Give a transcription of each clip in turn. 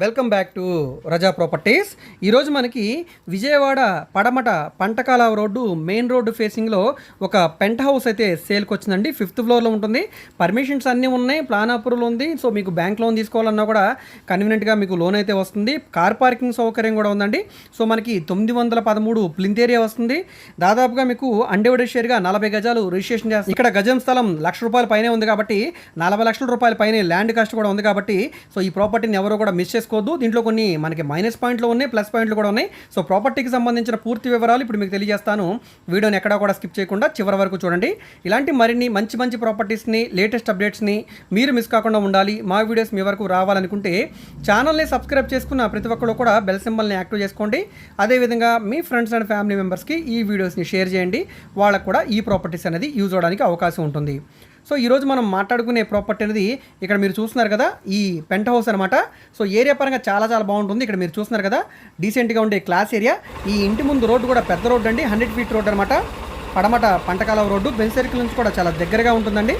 Welcome back to Raza properties. ఈరోజు మనకి విజయవాడ పడమట పంటకాల రోడ్డు మెయిన్ రోడ్డు ఫేసింగ్లో ఒక పెంట్ హౌస్ అయితే సేల్కి వచ్చిందండి. ఫిఫ్త్ ఫ్లోర్లో ఉంటుంది. పర్మిషన్స్ అన్నీ ఉన్నాయి. ప్లాన్ అప్రూవల్ ఉంది. సో మీకు బ్యాంక్ లోన్ తీసుకోవాలన్నా కూడా కన్వీనియంట్గా మీకు లోన్ అయితే వస్తుంది. కార్ పార్కింగ్ సౌకర్యం కూడా ఉందండి. సో మనకి తొమ్మిది వందల పదమూడు ప్లింత్ ఏరియా వస్తుంది. దాదాపుగా మీకు అన్డివైడెడ్ షేర్గా నలభై గజాలు రిజిస్ట్రేషన్ చేస్తుంది ఇక్కడ గజం స్థలం లక్ష రూపాయల పైనే ఉంది కాబట్టి నలభై లక్షల రూపాయల పైనే ల్యాండ్ కాస్ట్ కూడా ఉంది కాబట్టి సో ఈ ప్రాపర్టీని ఎవరు కూడా మిస్ చేసుకోవద్దు. దీంట్లో కొన్ని మనకి మైనస్ పాయింట్లు ఉన్నాయి ప్లస్ పాయింట్లు కూడా ఉన్నాయి. సో ప్రాపర్టీకి సంబంధించిన పూర్తి వివరాలు ఇప్పుడు మీకు తెలియజేస్తాను. వీడియోని ఎక్కడా కూడా స్కిప్ చేయకుండా చివరి వరకు చూడండి. ఇలాంటి మరిన్ని మంచి మంచి ప్రాపర్టీస్ని లేటెస్ట్ అప్డేట్స్ని మీరు మిస్ కాకుండా ఉండాలి. మా వీడియోస్ మీ వరకు రావాలనుకుంటే ఛానల్ని సబ్స్క్రైబ్ చేసుకున్న ప్రతి ఒక్కరు కూడా బెల్ సింబల్ని యాక్టివ్ చేసుకోండి. అదేవిధంగా మీ ఫ్రెండ్స్ అండ్ ఫ్యామిలీ మెంబర్స్కి ఈ వీడియోస్ని షేర్ చేయండి. వాళ్ళకు కూడా ఈ ప్రాపర్టీస్ అనేది యూజ్ అవడానికి అవకాశం ఉంటుంది. సో ఈరోజు మనం మాట్లాడుకునే ప్రాపర్టీ అనేది ఇక్కడ మీరు చూస్తున్నారు కదా ఈ పెంట్ హౌస్ అనమాట సో ఏరియా పరంగా చాలా చాలా బాగుంటుంది. ఇక్కడ మీరు చూస్తున్నారు కదా డీసెంట్గా ఉండే క్లాస్ ఏరియా ఈ ఇంటి ముందు రోడ్డు కూడా పెద్ద రోడ్డు అండి హండ్రెడ్ ఫీట్ రోడ్ అనమాట పడమట పంటకాల రోడ్డు బెల్ సర్కిల్ నుంచి కూడా చాలా దగ్గరగా ఉంటుందండి.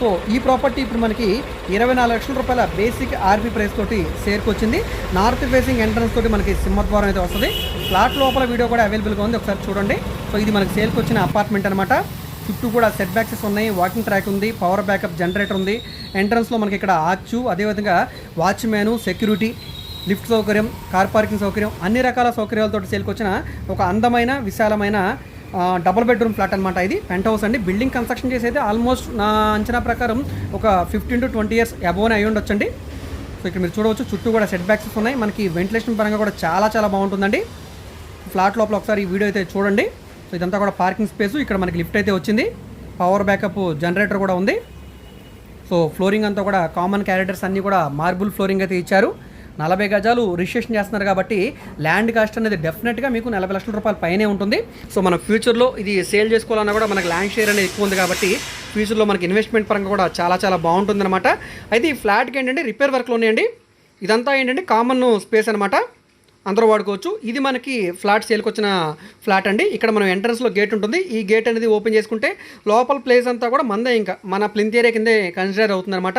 సో ఈ ప్రాపర్టీ ఇప్పుడు మనకి ఇరవై నాలుగు లక్షల రూపాయల బేసిక్ ఆర్పీ ప్రైస్ తోటి సేర్కి వచ్చింది నార్త్ ఫేసింగ్ ఎంట్రన్స్ తోటి మనకి సింహద్వారం అయితే వస్తుంది. ఫ్లాట్ లోపల వీడియో కూడా అవైలబుల్గా ఉంది. ఒకసారి చూడండి. సో ఇది మనకి సేల్కి వచ్చిన అపార్ట్మెంట్ అనమాట చుట్టూ కూడా సెట్ బ్యాక్సెస్ ఉన్నాయి. వాకింగ్ ట్రాక్ ఉంది. పవర్ బ్యాకప్ జనరేటర్ ఉంది. ఎంట్రన్స్లో మనకి ఇక్కడ ఆచు అదేవిధంగా వాచ్మ్యాను సెక్యూరిటీ లిఫ్ట్ సౌకర్యం కార్ పార్కింగ్ సౌకర్యం అన్ని రకాల సౌకర్యాలతో సేల్కి ఒక అందమైన విశాలమైన డబుల్ బెడ్రూమ్ ఫ్లాట్ అనమాట ఇది. పెంట్ హౌస్ అండి. బిల్డింగ్ కన్స్ట్రక్షన్ చేసి అయితే ఆల్మోస్ట్ నా అంచనా ప్రకారం ఒక ఫిఫ్టీన్ టు ట్వంటీ ఇయర్స్ అబోనే అయి ఉండొచ్చండి. సో ఇక్కడ మీరు చూడవచ్చు. చుట్టూ కూడా సెట్ బ్యాక్సెస్ ఉన్నాయి. మనకి వెంటిలేషన్ పరంగా కూడా చాలా చాలా బాగుంటుందండి. ఫ్లాట్ లోపల ఒకసారి ఈ వీడియో అయితే చూడండి. సో ఇదంతా కూడా పార్కింగ్ స్పేస్ ఇక్కడ మనకి లిఫ్ట్ అయితే వచ్చింది. పవర్ బ్యాకప్ జనరేటర్ కూడా ఉంది. సో ఫ్లోరింగ్ అంతా కూడా కామన్ క్యారెక్టర్స్ అన్నీ కూడా మార్బుల్ ఫ్లోరింగ్ అయితే ఇచ్చారు. నలభై గజాలు రిజిస్ట్రేషన్ చేస్తున్నారు కాబట్టి ల్యాండ్ కాస్ట్ అనేది డెఫినెట్గా మీకు నలభై లక్షల రూపాయల పైనే ఉంటుంది. సో మన ఫ్యూచర్లో ఇది సేల్ చేసుకోవాలన్నా కూడా మనకి ల్యాండ్ షేర్ అనేది ఎక్కువ ఉంది కాబట్టి ఫ్యూచర్లో మనకి ఇన్వెస్ట్మెంట్ పరంగా కూడా చాలా చాలా బాగుంటుందన్నమాట అయితే ఈ ఫ్లాట్కి ఏంటంటే రిపేర్ వర్క్లు ఉన్నాయండి ఇదంతా ఏంటంటే కామన్ స్పేస్ అనమాట అందరూ వాడుకోవచ్చు. ఇది మనకి ఫ్లాట్ సేల్కి వచ్చిన ఫ్లాట్ అండి. ఇక్కడ మనం ఎంట్రన్స్లో గేట్ ఉంటుంది. ఈ గేట్ అనేది ఓపెన్ చేసుకుంటే లోపల ప్లేస్ అంతా కూడా మందే ఇంకా. మన ప్లింత్ ఏరియా కిందే కన్సిడర్ అవుతుందన్నమాట.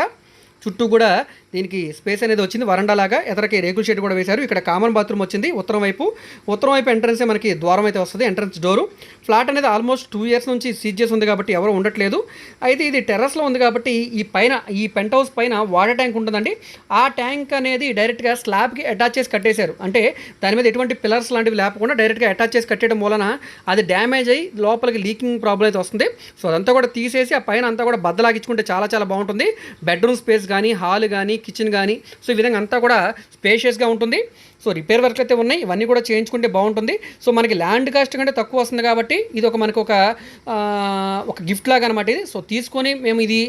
చుట్టూ కూడా దీనికి స్పేస్ అనేది వచ్చింది. వరండా లాగా ఎదరకి రేకుల షెడ్ కూడా వేశారు. ఇక్కడ కామన్ బాత్రూమ్ వచ్చింది. ఉత్తరం వైపు ఉత్తరం వైపు ఎంట్రన్సే మనకి ద్వారం అయితే వస్తుంది ఎంట్రన్స్ డోరు. ఫ్లాట్ అనేది ఆల్మోస్ట్ టూ ఇయర్స్ నుంచి సీజ్ చేసి ఉంది కాబట్టి ఎవరు ఉండట్లేదు. అయితే ఇది టెర్రస్లో ఉంది కాబట్టి ఈ పైన ఈ పెంట్ హౌస్ పైన వాటర్ ట్యాంక్ ఉంటుందండి. ఆ ట్యాంక్ అనేది డైరెక్ట్గా స్లాబ్కి అటాచ్ చేసి కట్టేశారు. అంటే దాని మీద ఎటువంటి పిల్లర్స్ లాంటివి లేకుండా డైరెక్ట్గా అటాచ్ చేసి కట్టడం వలన అది డ్యామేజ్ అయ్యి లోపలికి లీకింగ్ ప్రాబ్లం అయితే వస్తుంది. సో అదంతా కూడా తీసేసి ఆ పైన అంతా కూడా బద్దలాగించుకుంటే చాలా చాలా బాగుంటుంది. బెడ్రూమ్ స్పేస్ కానీ హాల్ కానీ కిచెన్ కానీ సో ఈ విధంగా అంతా కూడా స్పేషియస్గా ఉంటుంది. సో రిపేర్ వర్క్ అయితే ఉన్నాయి. ఇవన్నీ కూడా చేయించుకుంటే బాగుంటుంది. సో మనకి ల్యాండ్ కాస్ట్ కంటే తక్కువ వస్తుంది కాబట్టి ఇది ఒక మనకు ఒక ఒక గిఫ్ట్ లాగా అనమాట ఇది. సో తీసుకొని మేము ఇది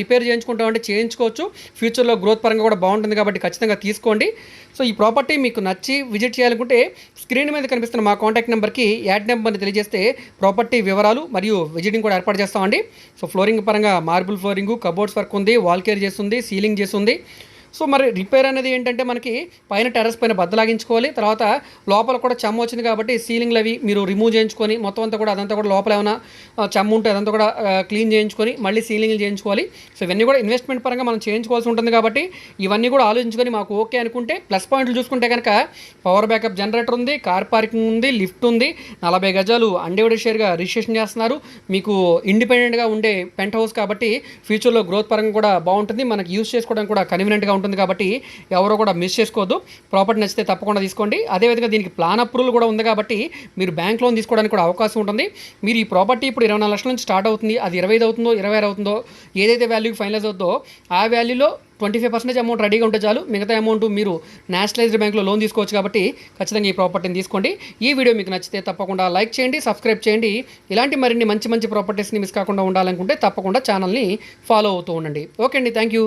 రిపేర్ చేయించుకుంటామంటే చేయించుకోవచ్చు. ఫ్యూచర్లో గ్రోత్ పరంగా కూడా బాగుంటుంది కాబట్టి ఖచ్చితంగా తీసుకోండి. సో ఈ ప్రాపర్టీ మీకు నచ్చి విజిట్ చేయాలనుకుంటే స్క్రీన్ మీద కనిపిస్తున్న మా కాంటాక్ట్ నెంబర్కి యాడ్ నెంబర్ని తెలియజేస్తే ప్రాపర్టీ వివరాలు మరియు విజిటింగ్ కూడా ఏర్పాటు చేస్తామండి. సో ఫ్లోరింగ్ పరంగా మార్బుల్ ఫ్లోరింగ్ కబోర్డ్స్ వర్క్ ఉంది వాల్ కేర్ చేస్తుంది సీలింగ్ చేస్తుంది. సో మరి రిపేర్ అనేది ఏంటంటే మనకి పైన టెర్రస్ పైన బద్దలాగించుకోవాలి తర్వాత లోపల కూడా చెమ్మ వచ్చింది కాబట్టి సీలింగ్లు అవి మీరు రిమూవ్ చేయించుకొని మొత్తం అంతా కూడా అదంతా కూడా లోపల ఏమైనా చెమ్మ ఉంటే అదంతా కూడా క్లీన్ చేయించుకొని మళ్ళీ సీలింగ్లు చేయించుకోవాలి. సో ఇవన్నీ కూడా ఇన్వెస్ట్మెంట్ పరంగా మనం చేయించుకోవాల్సి ఉంటుంది కాబట్టి ఇవన్నీ కూడా ఆలోచించుకొని మాకు ఓకే అనుకుంటే ప్లస్ పాయింట్లు చూసుకుంటే కనుక పవర్ బ్యాకప్ జనరేటర్ ఉంది కార్ పార్కింగ్ ఉంది లిఫ్ట్ ఉంది నలభై గజాలు అన్డివైడెడ్ షేర్గా రిజిస్ట్రేషన్ చేస్తున్నారు. మీకు ఇండిపెండెంట్గా ఉండే పెంట్ హౌస్ కాబట్టి ఫ్యూచర్లో గ్రోత్ పరంగా కూడా బాగుంటుంది. మనకి యూస్ చేసుకోవడానికి కూడా కన్వీనియంట్గా ఉంటుంది కాబట్టి ఎవరో కూడా మిస్ చేసుకోవద్దు. ప్రాపర్టీ నచ్చితే తప్పకుండా తీసుకోండి. అదేవిధంగా దీనికి ప్లాన్ అప్రూవల్ కూడా ఉంది కాబట్టి మీరు బ్యాంక్ లోన్ తీసుకోవడానికి కూడా అవకాశం ఉంటుంది. మీరు ఈ ప్రాపర్టీ ఇప్పుడు ఇరవై నాలుగు లక్షల నుంచి స్టార్ట్ అవుతుంది. అది ఇరవై ఐదు అవుతుందో ఇరవై ఆరు అవుతుందో ఏదైతే వాల్యూకి ఫైనలైజ్ అవుతుందో ఆ వాల్యూలో ట్వంటీ ఫైవ్ పర్సెంటేజ్ అమౌంట్ రెడీగా ఉంటే చాలు. మిగతా అమౌంట్ మీరు నేషనలైజ్డ్ బ్యాంక్లో లోన్ తీసుకోవచ్చు కాబట్టి ఖచ్చితంగా ఈ ప్రాపర్టీని తీసుకోండి. ఈ వీడియో మీకు నచ్చితే తప్పకుండా లైక్ చేయండి సబ్స్క్రైబ్ చేయండి. ఇలాంటి మరిన్ని మంచి మంచి ప్రాపర్టీస్ని మిస్ కాకుండా ఉండాలనుకుంటే తప్పకుండా ఛానల్ని ఫాలో అవుతూ ఉండండి. ఓకే అండి థ్యాంక్ యూ